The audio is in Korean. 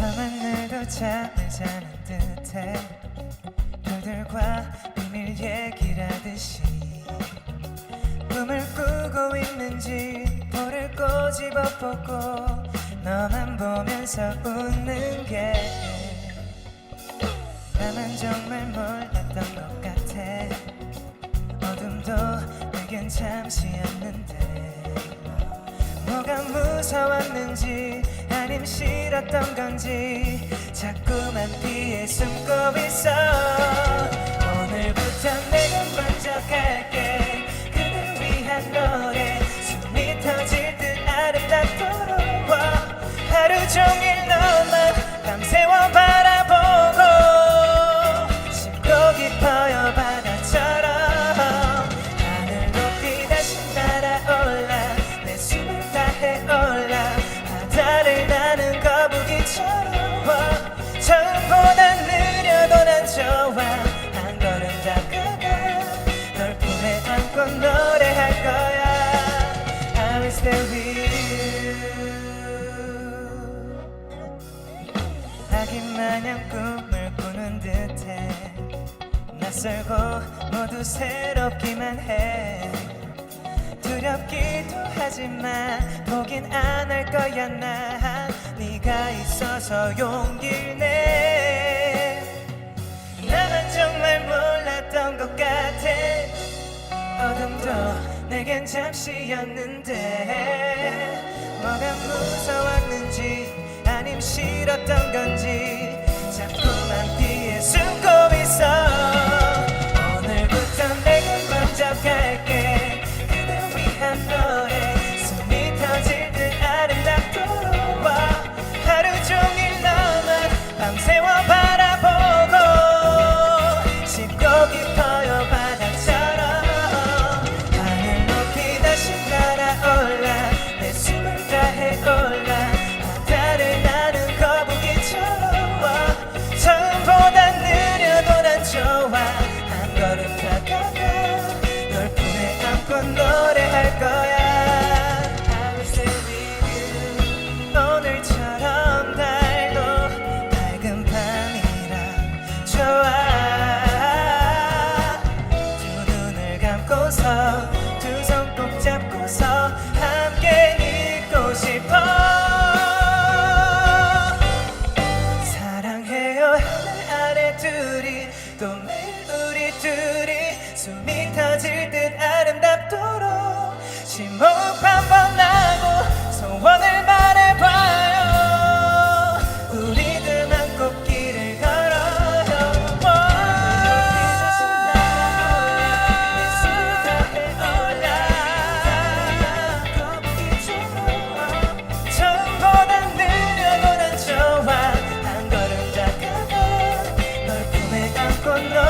밤은 늘도 잠을 자는 듯해. 별들과 비밀 얘기라듯이 꿈을 꾸고 있는지 볼을 꼬집어 보고 너만 보면서 웃는 게 나만 정말 몰랐던 것 같아. 어둠도 내겐 잠시였는데 뭐가 무서웠는지 아님 싫었던 건지 자꾸만 피해 숨고 있어 아기 마냥 꿈을 꾸는 듯해. 낯설고 모두 새롭기만 해. 두렵기도 하지만 포긴 안 할 거야 난 네가 있어서 용기를 내 나만 정말 몰랐던 것 같아. 어둠도 내겐 잠시였는데 뭐가 무서웠는지 아님 싫었던 건지 자꾸만 잡고서 두 손 꼭 잡고서 함께 있고 싶어. 사랑해요 하늘 아래 둘이 또 매일 우리 둘이 숨이 Chandra